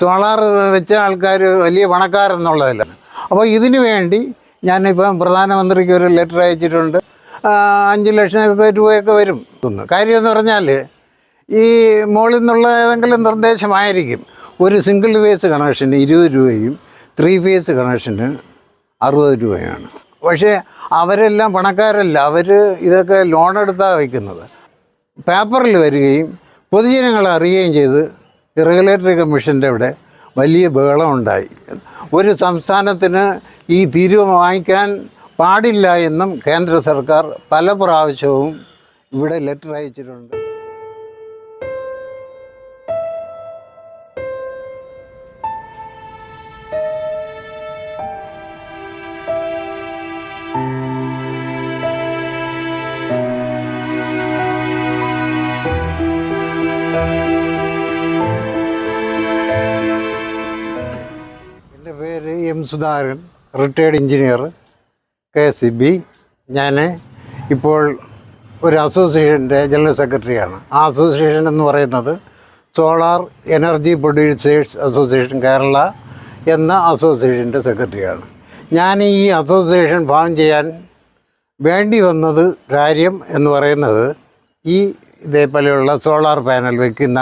Solar വെച്ച ആൾക്കാർ വലിയ പണക്കാരെന്നുള്ളതല്ല. അപ്പോൾ ഇതിനു വേണ്ടി ഞാനിപ്പം പ്രധാനമന്ത്രിക്ക് ഒരു ലെറ്റർ അയച്ചിട്ടുണ്ട്. അഞ്ച് ലക്ഷം രൂപയൊക്കെ വരും. കാര്യം എന്ന് പറഞ്ഞാൽ ഈ മുകളിൽ നിന്നുള്ള ഏതെങ്കിലും നിർദ്ദേശമായിരിക്കും. ഒരു സിംഗിൾ ഫേസ് കണക്ഷന് ഇരുപത് രൂപയും ത്രീ ഫേസ് കണക്ഷന് അറുപത് രൂപയാണ്. പക്ഷേ അവരെല്ലാം പണക്കാരല്ല. അവർ ഇതൊക്കെ ലോൺ എടുത്താണ് വയ്ക്കുന്നത്. പേപ്പറിൽ വരികയും പൊതുജനങ്ങളെ അറിയുകയും ചെയ്ത് റെഗുലേറ്ററി കമ്മീഷന്റെ അവിടെ വലിയ ബഹളമുണ്ടായി. ഒരു സംസ്ഥാനത്തിന് ഈ തീരുവ വാങ്ങിക്കാൻ പാടില്ല എന്നും കേന്ദ്ര സർക്കാർ പല പ്രാവശ്യവും ഇവിടെ ലെറ്റർ അയച്ചിട്ടുണ്ട്. Sudhakaran retired engineer K C B ഞാൻ ഇപ്പോൾ ഒരു അസോസിയേഷന്റെ ജനറൽ സെക്രട്ടറിയാണ് ആ അസോസിയേഷൻ എന്ന് പറയുന്നത് solar energy producers association Kerala എന്ന അസോസിയേഷന്റെ സെക്രട്ടറിയാണ് ഞാൻ ഈ അസോസിയേഷൻ ഫോം ചെയ്യാൻ വേണ്ടി വന്നത് കാര്യം എന്ന് പറയുന്നത് ഈ ഇതേപോലെയുള്ള സോളാർ പാനൽ വയ്ക്കുന്ന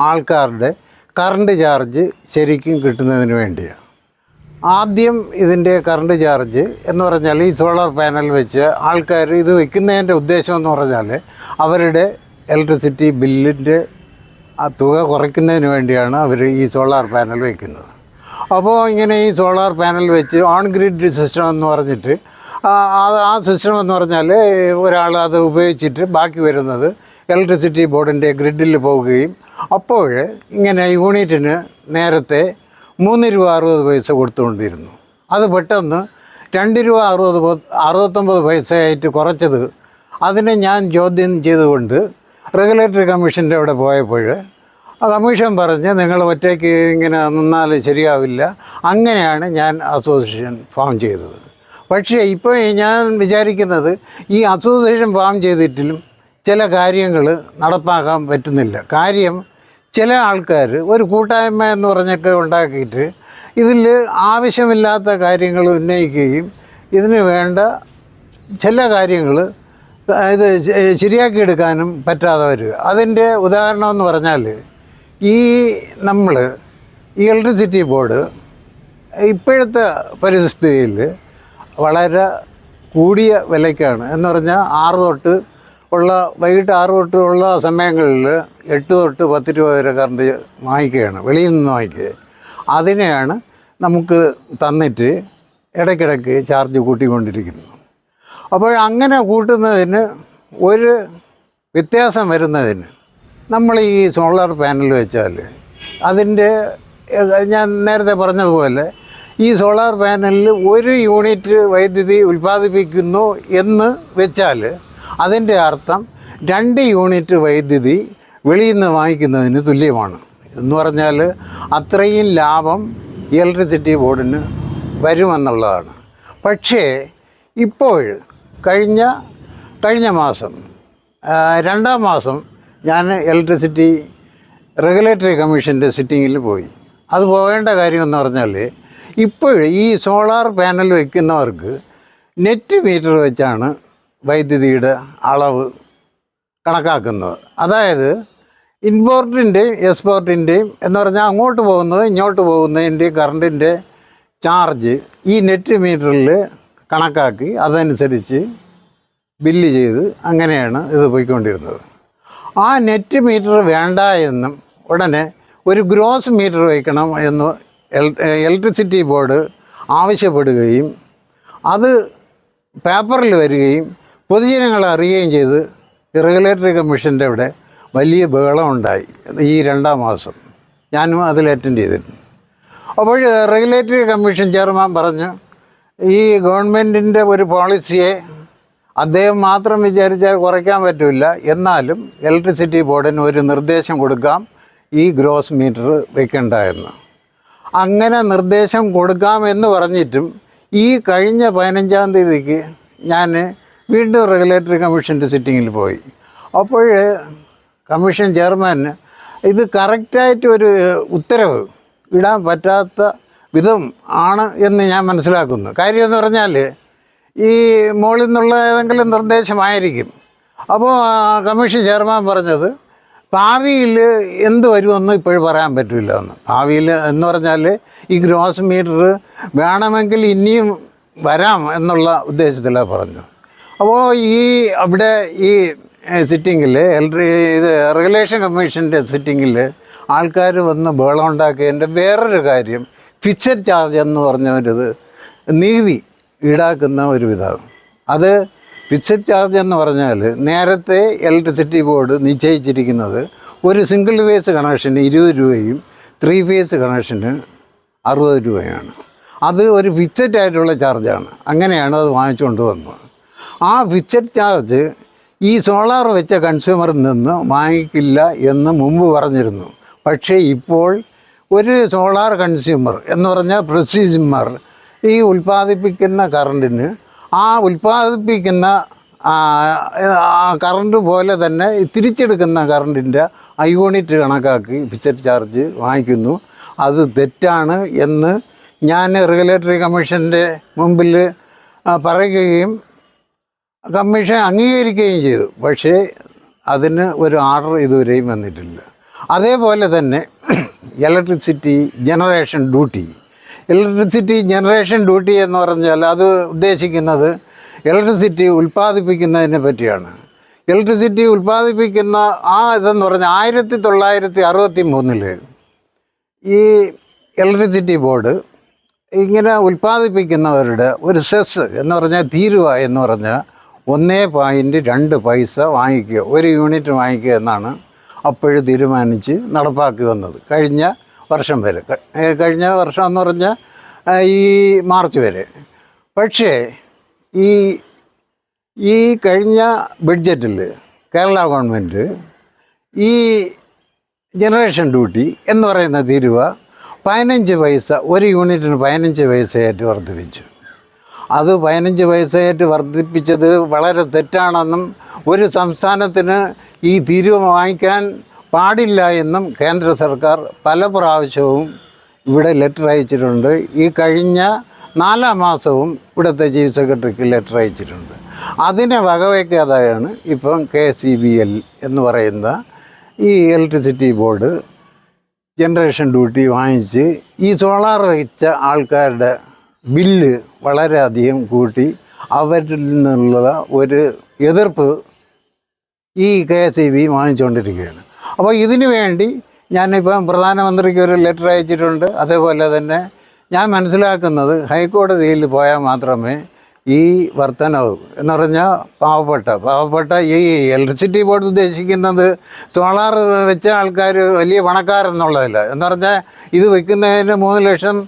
ആൾക്കാരുടെ കറണ്ട് ചാർജ് ശരിക്കും കിട്ടുന്നതിന് വേണ്ടിയാണ്. ആദ്യം ഇതിന്റെ കറണ്ട് ചാർജ് എന്ന് പറഞ്ഞാൽ ഈ സോളാർ പാനൽ വെച്ച് ആൾക്കാർ ഇത് വെക്കുന്നതിന്റെ ഉദ്ദേശം എന്ന് പറഞ്ഞാൽ അവരുടെ ഇലക്ട്രിസിറ്റി ബില്ലിന്റെ ആ തുക കുറയ്ക്കുന്നതിന് വേണ്ടിയാണ് അവർ ഈ സോളാർ പാനൽ വയ്ക്കുന്നത് അപ്പോൾ ഇങ്ങനെ ഈ സോളാർ പാനൽ വെച്ച് ഓൺ ഗ്രിഡ് സിസ്റ്റം എന്ന് പറഞ്ഞിട്ട് അത് ആ സിസ്റ്റം എന്ന് പറഞ്ഞാൽ ഒരാൾ അത് ഉപയോഗിച്ചിട്ട് ബാക്കി വരുന്നത് ഇലക്ട്രിസിറ്റി ബോർഡിന്റെ ഗ്രിഡിൽ പോവുകയും അപ്പോൾ ഇങ്ങനെ യൂണിറ്റിന് നേരത്തെ മൂന്ന് രൂപ അറുപത് പൈസ കൊടുത്തുകൊണ്ടിരുന്നു. അത് പെട്ടെന്ന് രണ്ട് രൂപ അറുപത് അറുപത്തൊമ്പത് പൈസയായിട്ട് കുറച്ചത് അതിനെ ഞാൻ ചോദ്യം ചെയ്തുകൊണ്ട് റെഗുലേറ്ററി കമ്മീഷന്റെ അവിടെ പോയപ്പോൾ കമ്മീഷൻ പറഞ്ഞ് നിങ്ങൾ ഒറ്റയ്ക്ക് ഇങ്ങനെ നിന്നാൽ ശരിയാവില്ല. അങ്ങനെയാണ് ഞാൻ അസോസിയേഷൻ ഫോം ചെയ്തത്. പക്ഷേ ഇപ്പോൾ ഞാൻ വിചാരിക്കുന്നത് ഈ അസോസിയേഷൻ ഫോം ചെയ്തിട്ടും ചില കാര്യങ്ങൾ നടപ്പാക്കാൻ പറ്റുന്നില്ല. കാര്യം ചില ആൾക്കാർ ഒരു കൂട്ടായ്മ എന്ന് പറഞ്ഞൊക്കെ ഉണ്ടാക്കിയിട്ട് ഇതിൽ ആവശ്യമില്ലാത്ത കാര്യങ്ങൾ ഉന്നയിക്കുകയും ഇതിന് വേണ്ട ചില കാര്യങ്ങൾ ഇത് ശരിയാക്കിയെടുക്കാനും പറ്റാതെ വരിക. അതിന്റെ ഉദാഹരണം എന്ന് പറഞ്ഞാൽ ഈ നമ്മൾ ഈ ഇലക്ട്രിസിറ്റി ബോർഡ് ഇപ്പോഴത്തെ പരിസ്ഥിതിയിൽ വളരെ കൂടിയ വിലയ്ക്കാണ്. എന്ന് പറഞ്ഞാൽ ആറ് തൊട്ട് ഉള്ള വൈകിട്ട് ആറ് തൊട്ട് ഉള്ള സമയങ്ങളിൽ എട്ട് തൊട്ട് പത്ത് രൂപ വരെ കറണ്ട് വാങ്ങിക്കുകയാണ് വെളിയിൽ നിന്ന് വാങ്ങിക്കുക അതിനെയാണ് നമുക്ക് തന്നിട്ട് ഇടയ്ക്കിടയ്ക്ക് ചാർജ് കൂട്ടിക്കൊണ്ടിരിക്കുന്നത് അപ്പോൾ അങ്ങനെ കൂട്ടുന്നതിന് ഒരു വ്യത്യാസം വരുന്നതിന് നമ്മൾ ഈ സോളാർ പാനൽ വെച്ചാൽ അതിന്റെ ഞാൻ നേരത്തെ പറഞ്ഞതുപോലെ ഈ സോളാർ പാനലിൽ ഒരു യൂണിറ്റ് വൈദ്യുതി ഉൽപ്പാദിപ്പിക്കുന്നു എന്ന് വെച്ചാൽ അതിന്റെ അർത്ഥം രണ്ട് യൂണിറ്റ് വൈദ്യുതി വെളിയിൽ നിന്ന് വാങ്ങിക്കുന്നതിന് തുല്യമാണ്. എന്ന് പറഞ്ഞാൽ അത്രയും ലാഭം ഇലക്ട്രിസിറ്റി ബോർഡിന് വരുമെന്നുള്ളതാണ്. പക്ഷേ ഇപ്പോൾ കഴിഞ്ഞ കഴിഞ്ഞ മാസം രണ്ടാം മാസം ഞാൻ ഇലക്ട്രിസിറ്റി റെഗുലേറ്ററി കമ്മീഷന്റെ സിറ്റിങ്ങിൽ പോയി. അത് പോകേണ്ട കാര്യമെന്ന് പറഞ്ഞാൽ ഇപ്പോൾ ഈ സോളാർ പാനൽ വയ്ക്കുന്നവർക്ക് നെറ്റ് മീറ്റർ വെച്ചാണ് വൈദ്യുതിയുടെ അളവ് കണക്കാക്കുന്നത്. അതായത് ഇൻപോർട്ടിന്റെയും എക്സ്പോർട്ടിന്റെയും എന്ന് പറഞ്ഞാൽ അങ്ങോട്ട് പോകുന്നത് ഇങ്ങോട്ട് പോകുന്നതിന്റെയും കറണ്ടിന്റെ ചാർജ് ഈ നെറ്റ് മീറ്ററിൽ കണക്കാക്കി അതനുസരിച്ച് ബില്ല് ചെയ്ത് അങ്ങനെയാണ് ഇത് പോയിക്കൊണ്ടിരുന്നത്. ആ നെറ്റ് മീറ്റർ വേണ്ട എന്നും ഉടനെ ഒരു ഗ്രോസ് മീറ്റർ വയ്ക്കണം എന്ന് ഇലക്ട്രിസിറ്റി ബോർഡ് ആവശ്യപ്പെടുകയും അത് പേപ്പറിൽ വരികയും പൊതുജനങ്ങളെ അറിയുകയും ചെയ്ത് റെഗുലേറ്ററി കമ്മീഷന്റെ അവിടെ വലിയ ബഹളമുണ്ടായി ഈ രണ്ടാം മാസം. ഞാനും അതിൽ അറ്റൻഡ് ചെയ്തിരുന്നു. അപ്പോൾ റെഗുലേറ്ററി കമ്മീഷൻ ചെയർമാൻ പറഞ്ഞു ഈ ഗവൺമെന്റിന്റെ ഒരു പോളിസിയെ അദ്ദേഹം മാത്രം വിചാരിച്ചാൽ കുറയ്ക്കാൻ പറ്റില്ല. എന്നാലും ഇലക്ട്രിസിറ്റി ബോർഡിന് ഒരു നിർദ്ദേശം കൊടുക്കാം ഈ ഗ്രോസ് മീറ്റർ വെക്കണ്ട എന്ന് അങ്ങനെ നിർദ്ദേശം കൊടുക്കാം എന്ന് പറഞ്ഞിട്ടും ഈ കഴിഞ്ഞ പതിനഞ്ചാം തീയതിക്ക് ഞാൻ വീണ്ടും റെഗുലേറ്ററി കമ്മീഷന്റെ സിറ്റിങ്ങിൽ പോയി. അപ്പോൾ കമ്മീഷൻ ചെയർമാൻ ഇത് കറക്റ്റായിട്ട് ഒരു ഉത്തരവ് ഇടാൻ പറ്റാത്ത വിധം ആണ് എന്ന് ഞാൻ മനസ്സിലാക്കുന്നു. കാര്യമെന്ന് പറഞ്ഞാൽ ഈ മുകളിൽ നിന്നുള്ള ഏതെങ്കിലും നിർദ്ദേശമായിരിക്കും. അപ്പോൾ കമ്മീഷൻ ചെയർമാൻ പറഞ്ഞത് ഭാവിയിൽ എന്ത് വരുമെന്ന് ഇപ്പോഴും പറയാൻ പറ്റില്ല എന്ന്. ഭാവിയിൽ എന്ന് പറഞ്ഞാൽ ഈ ഗ്രോസ് മീറ്റർ വേണമെങ്കിൽ ഇനിയും വരാം എന്നുള്ള ഉദ്ദേശത്തിലാണ് പറഞ്ഞു അപ്പോൾ ഈ അവിടെ ഈ സിറ്റിങ്ങിൽ ഇത് റെഗുലേഷൻ കമ്മീഷന്റെ സിറ്റിങ്ങിൽ ആൾക്കാർ വന്ന് ബഹളം ഉണ്ടാക്കിയതിന്റെ വേറൊരു കാര്യം ഫിക്സഡ് ചാർജ് എന്ന് പറഞ്ഞവരത് നീതി ഈടാക്കുന്ന ഒരു വിധം അത് ഫിക്സഡ് ചാർജ് എന്ന് പറഞ്ഞാൽ നേരത്തെ ഇലക്ട്രിസിറ്റി ബോർഡ് നിശ്ചയിച്ചിരിക്കുന്നത് ഒരു സിംഗിൾ ഫേസ് കണക്ഷന് ഇരുപത് രൂപയും ത്രീ ഫേസ് കണക്ഷന് അറുപത് രൂപയാണ്. അത് ഒരു ഫിക്സഡ് ആയിട്ടുള്ള ചാർജാണ് അങ്ങനെയാണ് അത് വാങ്ങിച്ചുകൊണ്ട് വന്നത്. ആ ഫിക്സഡ് ചാർജ് ഈ സോളാർ വെച്ച കൺസ്യൂമറിൽ നിന്ന് വാങ്ങിക്കില്ല എന്ന് മുമ്പ് പറഞ്ഞിരുന്നു. പക്ഷേ ഇപ്പോൾ ഒരു സോളാർ കൺസ്യൂമർ എന്ന് പറഞ്ഞാൽ പ്രൊസ്യൂമർ ഈ ഉൽപ്പാദിപ്പിക്കുന്ന കറണ്ടിന് ആ ഉൽപ്പാദിപ്പിക്കുന്ന കറണ്ട് പോലെ തന്നെ തിരിച്ചെടുക്കുന്ന കറണ്ടിന്റെ യൂണിറ്റ് കണക്കാക്കി ഫിക്സഡ് ചാർജ് വാങ്ങിക്കുന്നു. അത് തെറ്റാണ് എന്ന് ഞാൻ റെഗുലേറ്ററി കമ്മീഷന്റെ മുമ്പിൽ പറയുകയും കമ്മീഷൻ അംഗീകരിക്കുകയും ചെയ്തു. പക്ഷേ അതിന് ഒരു ആർഡർ ഇതുവരെയും വന്നിട്ടില്ല. അതേപോലെ തന്നെ electricity generation duty electricity generation duty എന്ന് പറഞ്ഞാൽ അത് ഉദ്ദേശിക്കുന്നത് ഇലക്ട്രിസിറ്റി ഉൽപ്പാദിപ്പിക്കുന്നതിനെ പറ്റിയാണ്. ഇലക്ട്രിസിറ്റി ഉൽപ്പാദിപ്പിക്കുന്ന ആ ഇതെന്ന് പറഞ്ഞാൽ ആയിരത്തി തൊള്ളായിരത്തി അറുപത്തി മൂന്നിൽ ഈ ഇലക്ട്രിസിറ്റി ബോർഡ് ഇങ്ങനെ ഉൽപ്പാദിപ്പിക്കുന്നവരുടെ ഒരു സെസ് എന്ന് പറഞ്ഞാൽ തീരുവ എന്ന് പറഞ്ഞാൽ ഒന്നേ പോയിന്റ് രണ്ട് പൈസ വാങ്ങിക്കുക ഒരു യൂണിറ്റ് വാങ്ങിക്കുക എന്നാണ് അപ്പോഴും തീരുമാനിച്ച് നടപ്പാക്കി വന്നത്. കഴിഞ്ഞ വർഷം വരെ. കഴിഞ്ഞ വർഷം എന്ന് പറഞ്ഞാൽ ഈ മാർച്ച് വരെ. പക്ഷേ ഈ ഈ കഴിഞ്ഞ ബഡ്ജറ്റിൽ കേരള ഗവൺമെന്റ് ഈ ജനറേഷൻ ഡ്യൂട്ടി എന്ന് പറയുന്ന തീരുവ പതിനഞ്ച് പൈസ ഒരു യൂണിറ്റിന് പതിനഞ്ച് പൈസയായിട്ട് വർദ്ധിപ്പിച്ചു. അത് പതിനഞ്ച് പൈസയായിട്ട് വർദ്ധിപ്പിച്ചത് വളരെ തെറ്റാണെന്നും ഒരു സംസ്ഥാനത്തിന് ഈ തീരുവ വാങ്ങിക്കാൻ പാടില്ല എന്നും കേന്ദ്ര സർക്കാർ പല പ്രാവശ്യവും ഇവിടെ ലെറ്റർ അയച്ചിട്ടുണ്ട്. ഈ കഴിഞ്ഞ നാലാം മാസവും ഇവിടുത്തെ ചീഫ് സെക്രട്ടറിക്ക് ലെറ്റർ അയച്ചിട്ടുണ്ട്. അതിനെ വകവയ്ക്കാതെയാണ് ഇപ്പം കെ സി ബി എൽ എന്ന് പറയുന്ന ഈ ഇലക്ട്രിസിറ്റി ബോർഡ് ജനറേഷൻ ഡ്യൂട്ടി വാങ്ങിച്ച് ഈ സോളാർ വഹിച്ച ആൾക്കാരുടെ ബില്ല് വളരെയധികം കൂട്ടി അവരിൽ നിന്നുള്ള ഒരു എതിർപ്പ് ഈ കെ എസ് ഇ ബി വാങ്ങിച്ചുകൊണ്ടിരിക്കുകയാണ് അപ്പോൾ ഇതിനു വേണ്ടി ഞാനിപ്പം പ്രധാനമന്ത്രിക്ക് ഒരു ലെറ്റർ അയച്ചിട്ടുണ്ട്. അതേപോലെ തന്നെ ഞാൻ മനസ്സിലാക്കുന്നത് ഹൈക്കോടതിയിൽ പോയാൽ മാത്രമേ ഈ വർധനവ് എന്ന് പറഞ്ഞാൽ പാവപ്പെട്ട പാവപ്പെട്ട ഈ ഇലക്ട്രിസിറ്റി ബോർഡ് ഉദ്ദേശിക്കുന്നത് സോളാർ വെച്ച ആൾക്കാർ വലിയ പണക്കാരെന്നുള്ളതല്ല. എന്ന് പറഞ്ഞാൽ ഇത് വെക്കുന്നതിന് മൂന്ന് ലക്ഷം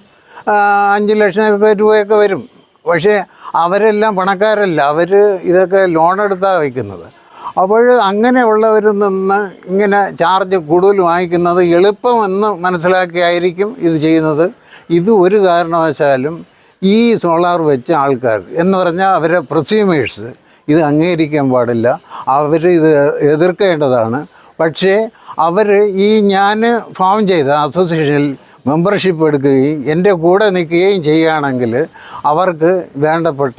അഞ്ച് ലക്ഷം രൂപയൊക്കെ വരും. പക്ഷേ അവരെല്ലാം പണക്കാരല്ല. അവർ ഇതൊക്കെ ലോൺ എടുത്താൽ വയ്ക്കുന്നത്. അപ്പോൾ അങ്ങനെയുള്ളവരിൽ നിന്ന് ഇങ്ങനെ ചാർജ് കൂടുതൽ വാങ്ങിക്കുന്നത് എളുപ്പമെന്ന് മനസ്സിലാക്കിയായിരിക്കും ഇത് ചെയ്യുന്നത്. ഇത് ഒരു കാരണവശാലും ഈ സോളാർ വെച്ച ആൾക്കാർ എന്ന് പറഞ്ഞാൽ അവരെ പ്രൊസ്യൂമേഴ്സ് ഇത് അംഗീകരിക്കാൻ പാടില്ല. അവർ ഇത് എതിർക്കേണ്ടതാണ്. പക്ഷേ അവർ ഈ ഞാൻ ഫോം ചെയ്ത അസോസിയേഷനിൽ മെമ്പർഷിപ്പ് എടുക്കുകയും എന്റെ കൂടെ നിൽക്കുകയും ചെയ്യുകയാണെങ്കിൽ അവർക്ക് വേണ്ടപ്പെട്ട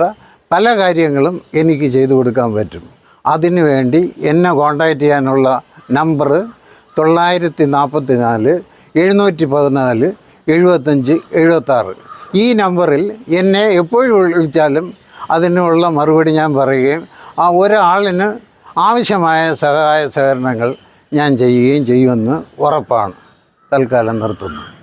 പല കാര്യങ്ങളും എനിക്ക് ചെയ്തു കൊടുക്കാൻ പറ്റും. അതിനുവേണ്ടി എന്നെ കോണ്ടാക്റ്റ് ചെയ്യാനുള്ള നമ്പർ തൊള്ളായിരത്തി നാൽപ്പത്തി നാല് എഴുന്നൂറ്റി പതിനാല് എഴുപത്തഞ്ച് എഴുപത്താറ് ഈ നമ്പറിൽ എന്നെ എപ്പോഴും വിളിച്ചാലും അതിനുള്ള മറുപടി ഞാൻ പറയുകയും ആ ഒരാളിന് ആവശ്യമായ സഹായ സഹകരണങ്ങൾ ഞാൻ ചെയ്യുകയും ചെയ്യുമെന്ന് ഉറപ്പാണ്. തൽക്കാലം നിർത്തുന്നു.